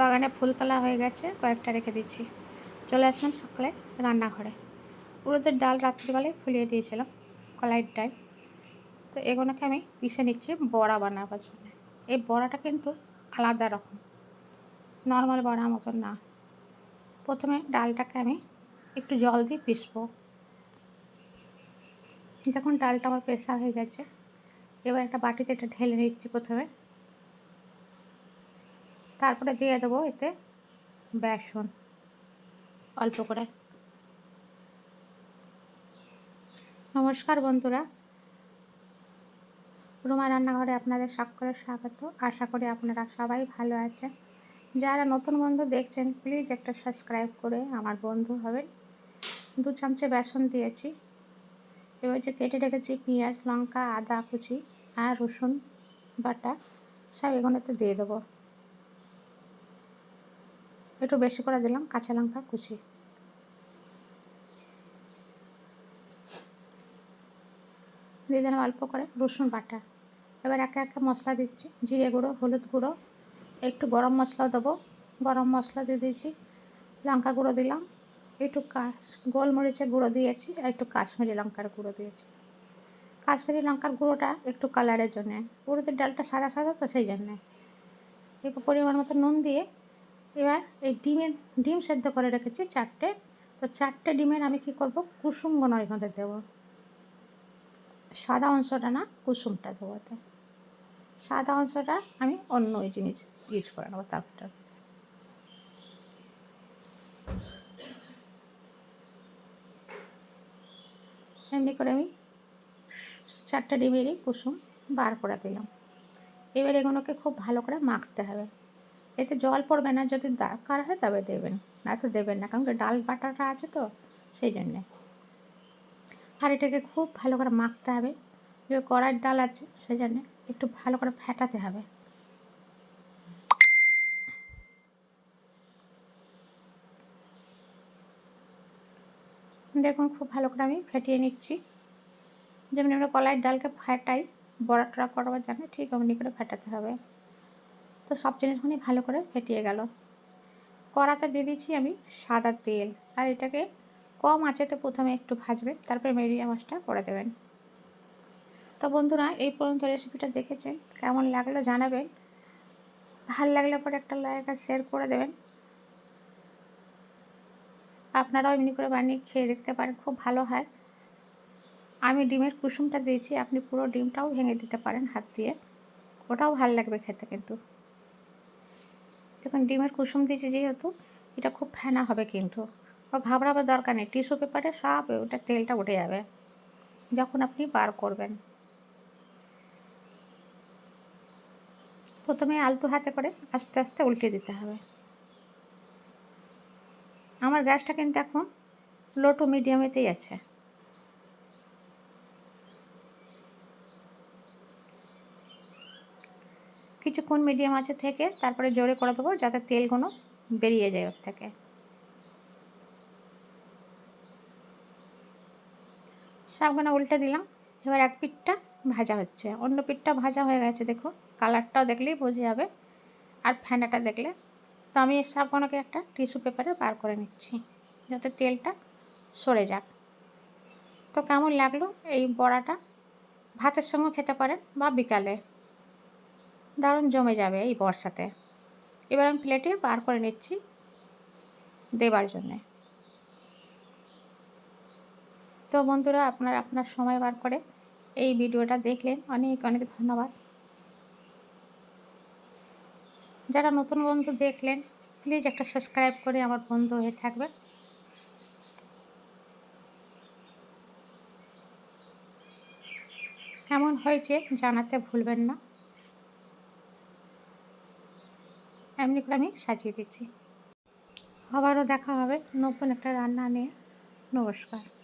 বাগানে ফুল তোলা হয়ে গেছে, কয়েকটা রেখে দিচ্ছি। চলে আসলাম সকালে রান্নাঘরে। উড়োদের ডাল রাত্রিবেলায় ফুলিয়ে দিয়েছিলাম কলাইয়ের ডাল। তো এগুলোকে আমি পিষে নিচ্ছি বড়া বানাবার জন্য। এই বড়াটা কিন্তু আলাদা রকম, নর্মাল বড়ার মতন না। প্রথমে ডালটাকে আমি একটু জল দিয়ে পিসবো দেখুন ডালটা আমার পেশা হয়ে গেছে, এবার একটা বাটিতে এটা ঢেলে নিচ্ছি প্রথমে। তারপরে দিয়ে দেবো এতে বেসন, অল্প করে। নমস্কার বন্ধুরা। রুমা রান্নাঘরে আপনাদের সকলের স্বাগত। আশা করি আপনারা সবাই ভালো আছেন। যারা নতুন বন্ধু দেখছেন প্লিজ একটা সাবস্ক্রাইব করে আমার বন্ধু হবেন। দু চামচে বেসন দিয়েছি। এবার যে কেটে রেখেছি পেঁয়াজ, লঙ্কা, আদা কুচি আর রসুন বাটা, সব এগুলোতে দিয়ে দেবো। একটু বেশি করে দিলাম, কাঁচা লঙ্কা কুচি। দিয়ে দিলাম অল্প করে রসুন বাটা। এবার একে একে মশলা দিচ্ছি, জিরে গুঁড়ো, হলুদ গুঁড়ো। একটু গরম মশলা দেবো। গরম মশলা দিয়ে দিয়েছি, লঙ্কা গুঁড়ো দিলাম। একটু কাশ, গোলমরিচের গুঁড়ো দিয়েছি, আর একটু কাশ্মীরি লঙ্কার গুঁড়ো দিয়েছি। কাশ্মীরি লঙ্কার গুঁড়োটা একটু কালারের জন্যে। গুঁড়োতে ডালটা সাদা সাদা তো সেই জন্যে। এরপর পরিমাণ মতো নুন দিয়ে এবার এই ডিমের, ডিম সেদ্ধ করে রেখেছি চারটে। তো চারটে ডিমের আমি কি করব? কুসুম নয় মধ্যে দেবো। সাদা অংশটা না, কুসুমটা দেবো এতে সাদা অংশটা আমি অন্য ওই জিনিস ইউজ করে নেব তারপরটা এমনি করে আমি চারটে ডিমেরই কুসুম বার করে দিলাম। এবার এগুলোকে খুব ভালো করে মাখতে হবে। এতে জল পড়বে না, যদি দরকার হয় তবে দেবেন, না তো দেবেন না, কারণ ডাল বাটাটা আছে তো, সেই জন্যে। আর এটাকে খুব ভালো করে মাখতে হবে, যে কড়ার ডাল আছে, সেই জন্যে একটু ভালো করে ফেটাতে হবে। দেখুন, খুব ভালো করে আমি ফেটিয়ে নিচ্ছি। যেমনি আমরা কলাইয়ের ডালকে ফাটাই বড়া টড়া করবার জন্য ঠিক অমনি করে ফেটাতে হবে। তো সব জিনিসগুলি ভালো করে ফেটিয়ে গেল। কড়াতে দিয়ে দিচ্ছি আমি সাদা তেল। আর এটাকে কম আঁচেতে প্রথমে একটু ভাজবেন তারপরে মিডিয়াম মাছটা করে দেবেন। তো বন্ধুরা, এই পর্যন্ত রেসিপিটা দেখেছেন? কেমন লাগল জানাবেন। ভালো লাগলে পরে একটা লাইক আর শেয়ার করে দেবেন। আপনারাও এমনি করে বানিয়ে খেয়ে দেখতে পারেন, খুব ভালো হয়। আমি ডিমের কুসুমটা দিয়েছি, আপনি পুরো ডিমটাও ভেঙে দিতে পারেন হাত দিয়ে। ওটাও ভালো লাগবে খেতে কিন্তু। দেখুন ডিমের কুসুম দিয়েছি যেহেতু, এটা খুব ফেনা হবে কিন্তু। ও ঘাবড়াবার দরকার নেই, টিস্যু পেপারে সব ওটা তেলটা উঠে যাবে, যখন আপনি বার করবেন। প্রথমে আলতু হাতে করে আস্তে আস্তে উল্টে দিতে হবে। আমার গ্যাসটা কিন্তু এখন লো টু মিডিয়ামেতেই আছে। কিছুক্ষণ মিডিয়াম আছে থেকে তারপরে জোরে করে দেবো যাতে তেলগুলো বেরিয়ে যায় ওর থেকে। সবগুলো উল্টে দিলাম, এবার এক পিঠটা ভাজা হচ্ছে। অন্য পিঠটা ভাজা হয়ে গেছে, দেখো। কালারটাও দেখলেই বোঝা যাবে, আর ফ্যানাটা দেখলে। তো আমি সবগুলোকে একটা টিস্যু পেপারে বার করে নিচ্ছি, যাতে তেলটা সরে যাক। তো কেমন লাগল এই বড়াটা? ভাতের সঙ্গে খেতে পারেন বা বিকালে। দারুণ জমে যাবে এই বর্ষাতে। এবার আমি প্লেটে বার করে নিচ্ছি দেবার জন্যে। তো বন্ধুরা, আপনার আপনার সময় বার করে এই ভিডিওটা দেখলেন। অনেক অনেক ধন্যবাদ। যারা নতুন বন্ধু দেখলেন, প্লিজ একটা সাবস্ক্রাইব করে আমার বন্ধু হয়ে থাকবে কেমন হয়েছে, জানাতে ভুলবেন না। এমনি করে আমি সাজিয়ে দিচ্ছি। আবারও দেখা হবে নতুন একটা রান্না নিয়ে। নমস্কার।